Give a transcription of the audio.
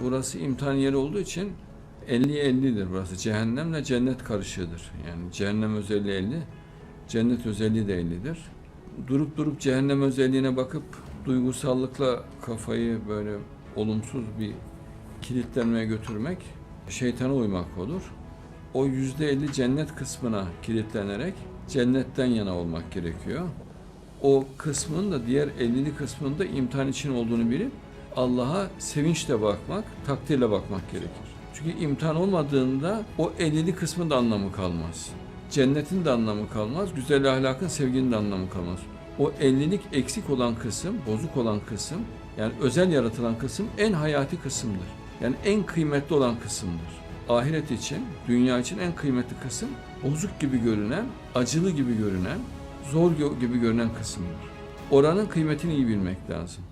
burası imtihan yeri olduğu için 50'ye 50'dir burası. Cehennemle cennet karışığıdır. Yani cehennem özelliği 50, cennet özelliği de 50'dir. Durup durup cehennem özelliğine bakıp duygusallıkla kafayı böyle olumsuz bir kilitlenmeye götürmek şeytana uymak olur. O yüzde elli cennet kısmına kilitlenerek cennetten yana olmak gerekiyor. O kısmın da diğer 50'li kısmında imtihan için olduğunu bilip Allah'a sevinçle bakmak, takdirle bakmak gerekir. Çünkü imtihan olmadığında o 50'li kısmın da anlamı kalmaz. Cennetin de anlamı kalmaz, güzel ahlakın, sevginin de anlamı kalmaz. O 50'lik eksik olan kısım, bozuk olan kısım, yani özel yaratılan kısım en hayati kısımdır. Yani en kıymetli olan kısımdır. Ahiret için, dünya için en kıymetli kısım bozuk gibi görünen, acılı gibi görünen, zor gibi görünen kısımdır. Oranın kıymetini iyi bilmek lazım.